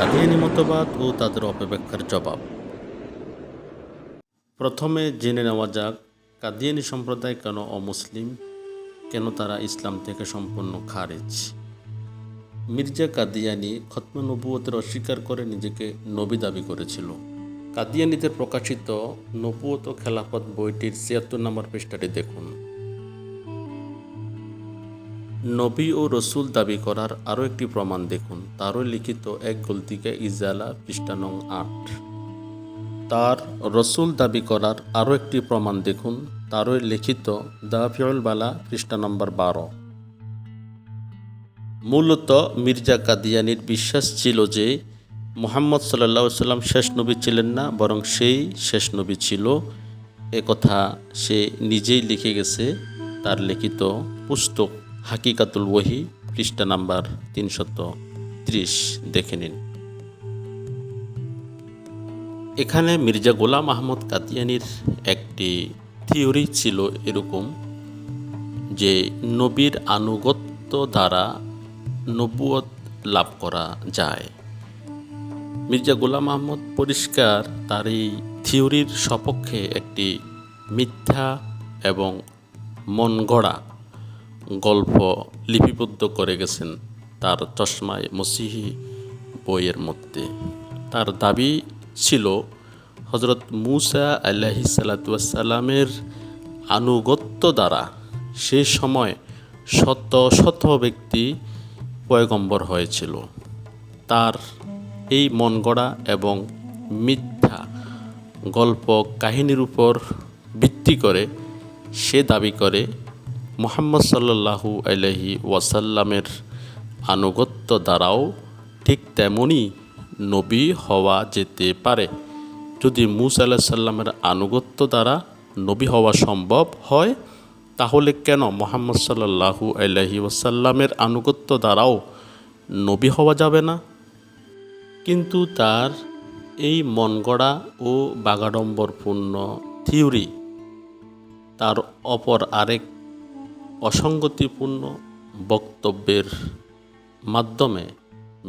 কাদিয়ানি মতবাদ ও তাদের অপব্যাখ্যার জবাব। প্রথমে জেনে নেওয়া যাক, কাদিয়ানি সম্প্রদায় কেন অমুসলিম? কেন তারা ইসলাম থেকে সম্পূর্ণ খারেজ? মির্জা কাদিয়ানি খতমে নবুয়তের অস্বীকার করে নিজেকে নবী দাবি করেছিল। কাদিয়ানিতে প্রকাশিত নবুয়ত খেলাফত বইটির ছিয়াত্তর নম্বর পৃষ্ঠাটি দেখুন। নবী ও রসুল দাবি করার আরও একটি প্রমাণ দেখুন। তারও লিখিত এক গলতিকা ইজালা পৃষ্ঠা নং আট। তার রসুল দাবি করার আরও একটি প্রমাণ দেখুন। তারও লিখিত দাফিউল বালা পৃষ্ঠা নম্বর বারো। মূলত মির্জা কাদিয়ানির বিশ্বাস ছিল যে মোহাম্মদ সাল্লা সাল্লাম শেষ নবী ছিলেন না, বরং সেই শেষ নবী ছিল। এ কথা সে নিজেই লিখে গেছে, তার লিখিত পুস্তক। হাকিকাতুল ওহি পৃষ্ঠা নাম্বার তিনশত ত্রিশ, দেখে নিন। এখানে মির্জা গোলাম আহমদ কাতিয়ানির একটি থিওরি ছিল এরকম যে নবীর আনুগত্য দ্বারা নবুয়ত লাভ করা যায়। মির্জা গোলাম আহমদ পরিষ্কার তার এই থিওরির সপক্ষে একটি মিথ্যা এবং মন গড়া গল্প লিপিবদ্ধ করে গেছেন তার চশমায় মসিহি বইয়ের মধ্যে। তার দাবি ছিল হজরত মুসা আল্লাহি সাল্লামের আনুগত্য দ্বারা সে সময় শত শত ব্যক্তি পয়গম্বর হয়েছিল। তার এই মন গড়া এবং মিথ্যা গল্প কাহিনীর উপর ভিত্তি করে সে দাবি করে মোহাম্মদ সাল্লাল্লাহু আলহি ওয়াসাল্লামের আনুগত্য দ্বারাও ঠিক তেমনই নবী হওয়া যেতে পারে। যদি মুসা আল্লাহ সাল্লামের আনুগত্য দ্বারা নবী হওয়া সম্ভব হয়, তাহলে কেন মোহাম্মদ সাল্লাল্লাহু আলহি ওয়াসাল্লামের আনুগত্য দ্বারাও নবী হওয়া যাবে না? কিন্তু তার এই মনগড়া ও বাগাডম্বরপূর্ণ থিওরি, তার অপর আরেক অসঙ্গতিপূর্ণ বক্তব্যের মাধ্যমে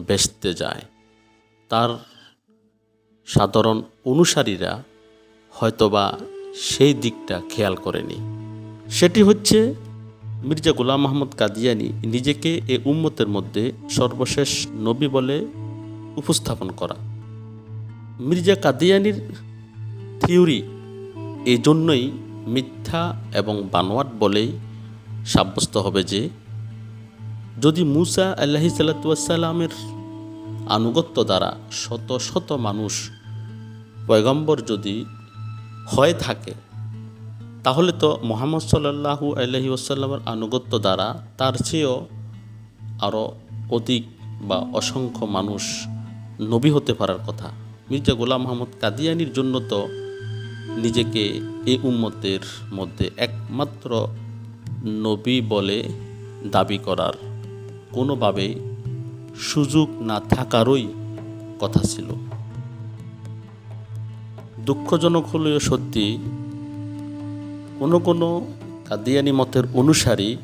বেসতে যায়। তার সাধারণ অনুসারীরা হয়তোবা সেই দিকটা খেয়াল করেনি। সেটি হচ্ছে মির্জা গোলাম মাহমুদ কাদিয়ানি নিজেকে এ উম্মতের মধ্যে সর্বশেষ নবী বলে উপস্থাপন করা। মির্জা কাদিয়ানির থিওরি এই জন্যই মিথ্যা এবং বানোয়াট বলেই সাব্যস্ত হবে যে, যদি মুসা আল্লাহি সাল্লাতুয়াসাল্লামের আনুগত্য দ্বারা শত শত মানুষ পয়গম্বর যদি হয়ে থাকে, তাহলে তো মোহাম্মদ সাল্লাহু আলহি আসাল্লামের আনুগত্য দ্বারা তার চেয়েও আরও অধিক বা অসংখ্য মানুষ নবী হতে পারার কথা। মির্জা গোলাম মোহাম্মদ কাদিয়ানির জন্য তো নিজেকে এই উম্মতের মধ্যে একমাত্র নবী বলে দাবি করার কোনোভাবেই সুযোগ না থাকারই কথা ছিল। দুঃখজনক হলেও সত্যি, কোনো কোনো কাদিয়ানি মতের অনুসারী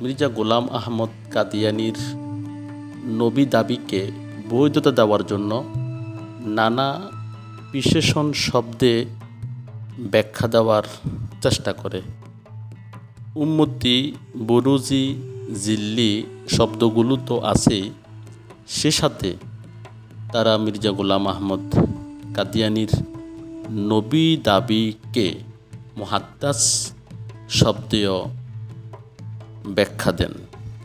মির্জা গোলাম আহমদ কাদিয়ানির নবী দাবিকে বৈধতা দেওয়ার জন্য নানা বিশেষণ শব্দে ব্যাখ্যা দেওয়ার চেষ্টা করে। উম্মতি, বরুজি, জিল্লি শব্দগুলো তো আছেই। সে সাথে তারা মির্জা গোলাম আহমদ কাদিয়ানির নবী দাবিকে মহাত্তাস শব্দেও ব্যাখ্যা দেন।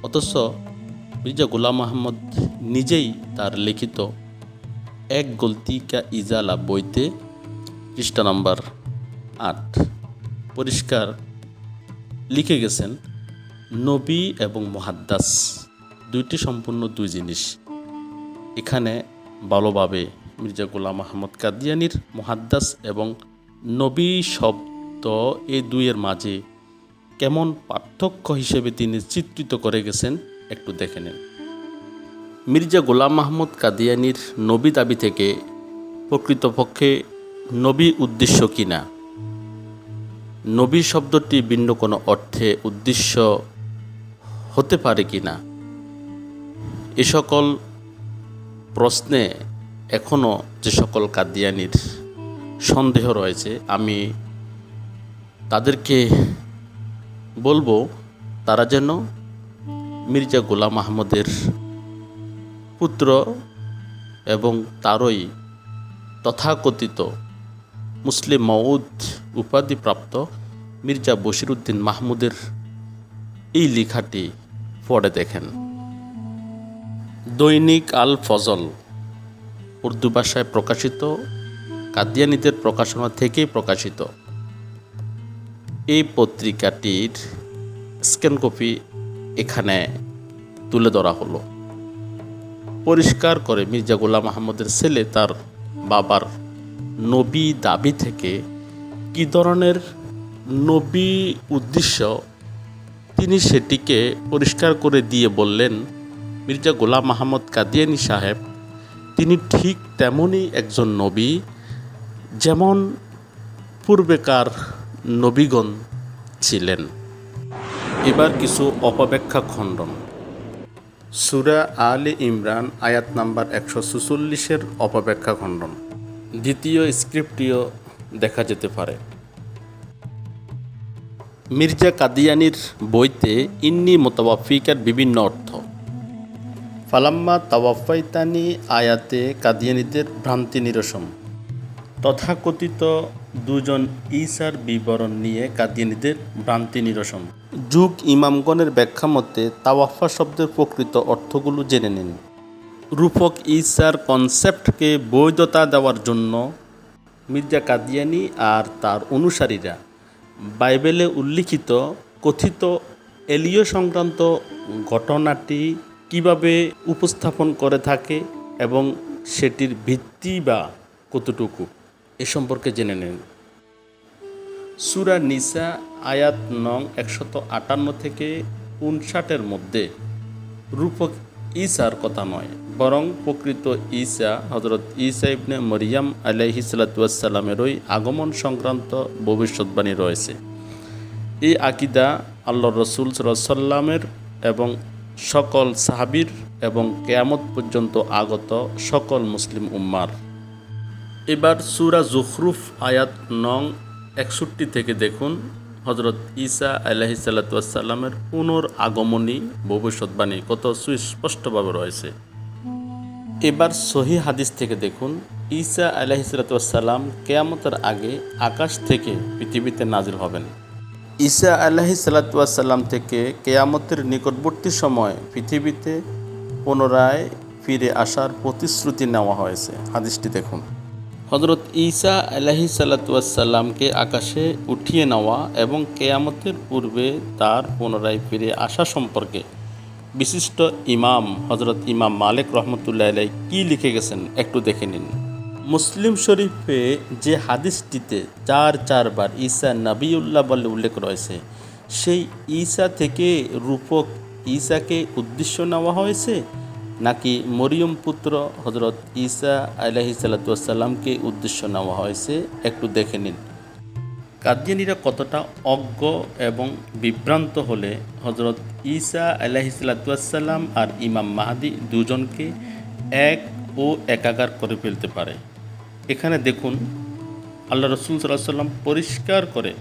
অথচ মির্জা গোলাম আহমদ নিজেই তার লিখিত এক গলতিকা ইজালা বইতে পৃষ্ঠা নাম্বার আট, পরিষ্কার লিখে গেছেন, নবী এবং মহাদ্দাস, দুইটি সম্পূর্ণ দুই জিনিস। এখানে ভালোভাবে মির্জা গোলাম আহমদ কাদিয়ানির মহাদ্দাস এবং নবী শব্দ এই দুইয়ের মাঝে কেমন পার্থক্য হিসেবে তিনি চিত্রিত করে গেছেন একটু দেখে নেন। মির্জা গোলাম মাহমুদ কাদিয়ানির নবী দাবি থেকে প্রকৃতপক্ষে নবী উদ্দেশ্য কিনা? নবী শব্দটি ভিন্ন কোনো অর্থে উদ্দেশ্য হতে পারে কি না? এ সকল প্রশ্নে এখনও যে সকল কাদিয়ানির সন্দেহ রয়েছে, আমি তাদেরকে বলব, তারা যেন মির্জা গোলাম আহমদের পুত্র এবং তারই তথাকথিত মুসলিম মউদ উপাধিপ্রাপ্ত মির্জা বশিরুদ্দিন মাহমুদের এই লেখাটি পড়ে দেখেন। দৈনিক আল ফজল উর্দু ভাষায় প্রকাশিত, কাদিয়ানিদের প্রকাশনা থেকেই প্রকাশিত। এই পত্রিকাটির স্ক্যান কপি এখানে তুলে ধরা হলো। পরিষ্কার করে মির্জা গোলাম আহমদের ছেলে তার বাবার নবী দাবি থেকে কী ধরনের নবী উদ্দেশ্য তিনি সেটিকে পরিষ্কার করে দিয়ে বললেন, মির্জা গোলাম আহমদ কাদিয়ানি সাহেব, তিনি ঠিক তেমনই একজন নবী, যেমন পূর্বেকার নবীগণ ছিলেন। এবার কিছু অপব্যাখ্যা খণ্ডন। সুরা আলে ইমরান আয়াত নাম্বার একশো সুচল্লিশের অপব্যাখ্যা খণ্ডন। দ্বিতীয় স্ক্রিপ্টটিও দেখা যেতে পারে। মির্জা কাদিয়ানির বইতে ইন্নি মোতাবাফিকার বিভিন্ন অর্থ। ফালাম্মা তাওয়াফাইতানি আয়াতে কাদিয়ানিদের ভ্রান্তি নিরসন। তথাকথিত দুজন ঈসার বিবরণ নিয়ে কাদিয়ানিদের ভ্রান্তি নিরসন। যুগ ইমামগণের ব্যাখ্যা মতে তাওয়াফা শব্দের প্রকৃত অর্থগুলো জেনে নিন। রূপক ঈসার কনসেপ্টকে বৈধতা দেওয়ার জন্য মির্জা কাদিয়ানি আর তার অনুসারীরা বাইবেলে উল্লিখিত, কথিত এলীয় সংক্রান্ত ঘটনাটি কীভাবে উপস্থাপন করে থাকে এবং সেটির ভিত্তি বা কতটুকু, এ সম্পর্কে জেনে নেন। সুরা নিসা, আয়াত নং একশত আটান্ন থেকে উনষাটের মধ্যে রূপক ঈসার কথা নয়, বরং প্রকৃত ঈসা হজরত ঈসা ইবনে মরিয়াম আলাইহি সালাতামেরই আগমন সংক্রান্ত ভবিষ্যৎবাণী রয়েছে। এই আকিদা আল্লাহ রসুল সাল্লামের এবং সকল সাহাবির এবং কেয়ামত পর্যন্ত আগত সকল মুসলিম উম্মার। এবার সুরা জুখরুফ আয়াত নং একষট্টি থেকে দেখুন। হজরত ঈসা আলাহি সাল্লাতামের পুনর আগমনী ভবিষ্যৎবাণী কত সুস্পষ্টভাবে রয়েছে। এবার সহি হাদিস থেকে দেখুন, ঈসা আলাহি সাল্লাতাম কেয়ামতের আগে আকাশ থেকে পৃথিবীতে নাজিল হবেন। ঈসা আলাহি সাল্লাতাম থেকে কেয়ামতের নিকটবর্তী সময় পৃথিবীতে পুনরায় ফিরে আসার প্রতিশ্রুতি নেওয়া হয়েছে। হাদিসটি দেখুন। হজরত ঈসা আলাহি সাল্লাতামকে আকাশে উঠিয়ে নেওয়া এবং কেয়ামতের পূর্বে তার পুনরায় ফিরে আসা সম্পর্কে বিশিষ্ট ইমাম হজরত ইমাম মালিক রহমতুল্লাহ আলাই কী লিখে গেছেন একটু দেখে নিন। মুসলিম শরীফে যে হাদিসটিতে চার চারবার ঈসা নবীউল্লাহ বলে উল্লেখ রয়েছে, সেই ঈসা থেকে রূপক ঈসাকে উদ্দেশ্য নেওয়া হয়েছে নাকি মরিয়ম পুত্র হজরত ঈসা আলাহি সাল্লাতামকে উদ্দেশ্য নেওয়া হয়েছে? একটু দেখে নিন। কাদিয়ানিরা কতটা অজ্ঞ এবং বিভ্রান্ত হলে হজরত ঈসা আলাহি সাল্লাতাম আর ইমাম মাহাদি দুজনকে এক ও একাকার করে ফেলতে পারে। এখানে দেখুন, আল্লাহ রসুল সাল্লাহ সাল্লাম পরিষ্কার করে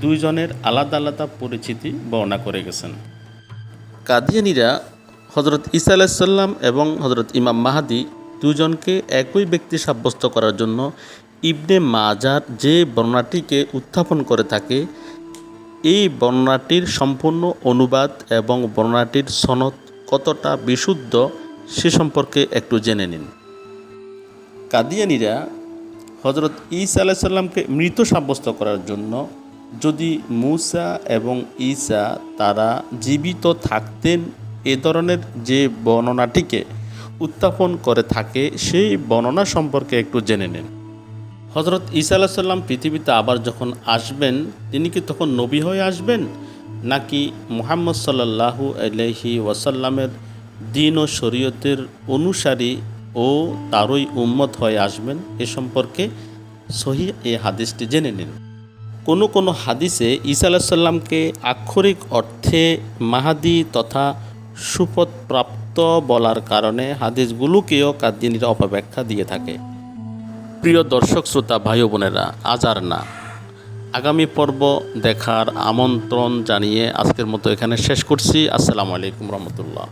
দুইজনের আলাদা আলাদা পরিচিতি বর্ণনা করে গেছেন। কাদিয়ানিরা হজরত ঈসা আলাহিসাল্লাম এবং হজরত ইমাম মাহাদি দুজনকে একই ব্যক্তি সাব্যস্ত করার জন্য ইবনে মাজার যে বর্ণনাটিকে উত্থাপন করে থাকে, এই বর্ণনাটির সম্পূর্ণ অনুবাদ এবং বর্ণনাটির সনদ কতটা বিশুদ্ধ সে সম্পর্কে একটু জেনে নিন। কাদিয়ানিরা হজরত ঈসা আলাহিসাল্লামকে মৃত সাব্যস্ত করার জন্য যদি মুসা এবং ঈসা তারা জীবিত থাকতেন এ ধরনের যে বর্ণনাটিকে উত্থাপন করে থাকে, সেই বর্ণনা সম্পর্কে একটু জেনে নিন। হজরত ঈসা আল্লাহ সাল্লাম পৃথিবীতে আবার যখন আসবেন, তিনি কি তখন নবী হয়ে আসবেন? নাকি মুহাম্মদ সাল্লাহু আলহি ওয়াসাল্লামের দিন ও শরীয়তের অনুসারী ও তারই উম্মত হয়ে আসবেন? এ সম্পর্কে সহি এ হাদিসটি জেনে নিন। কোনো কোনো হাদিসে ঈসা আলাহিসাল্লামকে আক্ষরিক অর্থে মাহাদি তথা সুপথ প্রাপ্ত বলার কারণে হাদিসগুলোকেও কাদিনীরা অপব্যাখ্যা দিয়ে থাকে। প্রিয় দর্শক, শ্রোতা, ভাই বোনেরা আজার না। আগামী পর্ব দেখার আমন্ত্রণ জানিয়ে আজকের মতো এখানে শেষ করছি। আসসালামু আলাইকুম রহমতুল্লাহ।